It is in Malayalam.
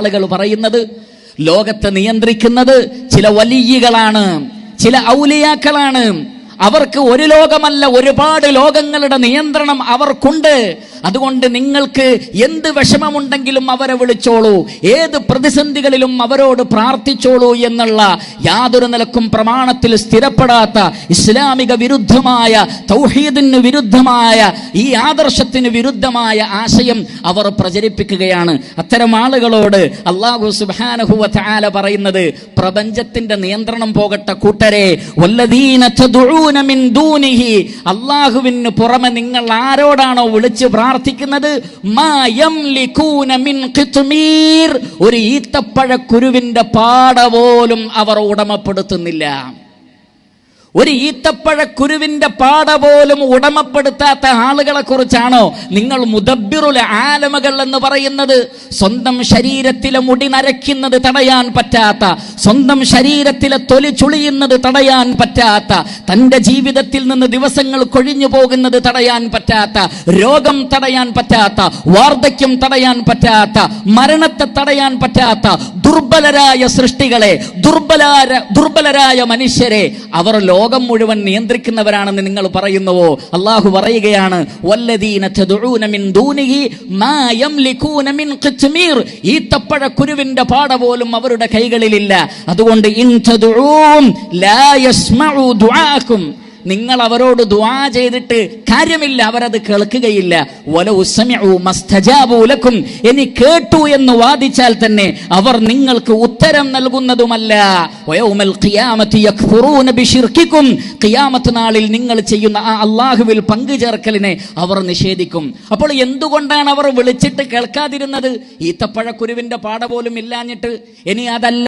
ആളുകൾ പറയുന്നത് ലോകത്തെ നിയന്ത്രിക്കുന്നത് ചില വലിയകളാണ് ചില ഔലിയാക്കളാണ്. അവർക്ക് ഒരു ലോകമല്ല ഒരുപാട് ലോകങ്ങളുടെ നിയന്ത്രണം അവർക്കുണ്ട്. അതുകൊണ്ട് നിങ്ങൾക്ക് എന്ത് വിഷമമുണ്ടെങ്കിലും അവരെ വിളിച്ചോളൂ. ഏത് പ്രതിസന്ധികളിലും അവരോട് പ്രാർത്ഥിച്ചോളൂ എന്നുള്ള യാതൊരു നിലക്കും പ്രമാണത്തിൽ സ്ഥിരപ്പെടാത്ത ഇസ്ലാമിക വിരുദ്ധമായ തൗഹീദിന് വിരുദ്ധമായ ഈ ആദർശത്തിന് വിരുദ്ധമായ ആശയം അവർ പ്രചരിപ്പിക്കുകയാണ്. അത്തരം ആളുകളോട് അള്ളാഹു സുബാനഹുവ വാല പറയുന്നത് പ്രപഞ്ചത്തിന്റെ നിയന്ത്രണം പോകട്ടെ കൂട്ടരെ വല്ലദീന അള്ളാഹുവിന് പുറമെ നിങ്ങൾ ആരോടാണോ വിളിച്ച് പ്രാർത്ഥിക്കുന്നത് ഒരു ഈത്തപ്പഴക്കുരുവിന്റെ പാട പോലും അവർ ഉടമപ്പെടുത്തുന്നില്ല. ഒരു ഈത്തപ്പഴക്കുരുവിന്റെ പാട പോലും ഉടമപ്പെടുത്താത്ത ആളുകളെ കുറിച്ചാണോ നിങ്ങൾ മുദബിറുല ആലമകൾ എന്ന് പറയുന്നത്? സ്വന്തം ശരീരത്തിലെ മുടി നരയ്ക്കുന്നത് തടയാൻ പറ്റാത്ത സ്വന്തം ശരീരത്തിലെ തൊലി ചുളിയുന്നത് തടയാൻ പറ്റാത്ത തന്റെ ജീവിതത്തിൽ നിന്ന് ദിവസങ്ങൾ കൊഴിഞ്ഞു പോകുന്നത് തടയാൻ പറ്റാത്ത രോഗം തടയാൻ പറ്റാത്ത വാർദ്ധക്യം തടയാൻ പറ്റാത്ത മരണത്തെ തടയാൻ പറ്റാത്ത ദുർബലരായ സൃഷ്ടികളെ ദുർബലാര ദുർബലരായ മനുഷ്യരെ അവർ ലോകം മുഴുവൻ നിയന്ത്രിക്കുന്നവരാണെന്ന് നിങ്ങൾ പറയുന്നുവോ? അള്ളാഹു പറയുകയാണ് ഈത്തപ്പഴക്കുരുവിന്റെ പാട പോലും അവരുടെ കൈകളിലില്ല. അതുകൊണ്ട് നിങ്ങൾ അവരോട് ദുആ ചെയ്തിട്ട് കാര്യമില്ല അവരത് കേൾക്കുകയില്ല. വല ഇനി കേട്ടു എന്ന് വാദിച്ചാൽ തന്നെ അവർ നിങ്ങൾക്ക് ഉത്തരം നൽകുന്നതുമല്ല. ഖിയാമത്ത് നാളിൽ നിങ്ങൾ ചെയ്യുന്ന ആ അള്ളാഹുവിൽ പങ്കുചേർക്കലിനെ അവർ നിഷേധിക്കും. അപ്പോൾ എന്തുകൊണ്ടാണ് അവർ വിളിച്ചിട്ട് കേൾക്കാതിരുന്നത്? ഈത്തപ്പഴക്കുരുവിന്റെ പാട പോലും ഇല്ലാഞ്ഞിട്ട്. ഇനി അതല്ല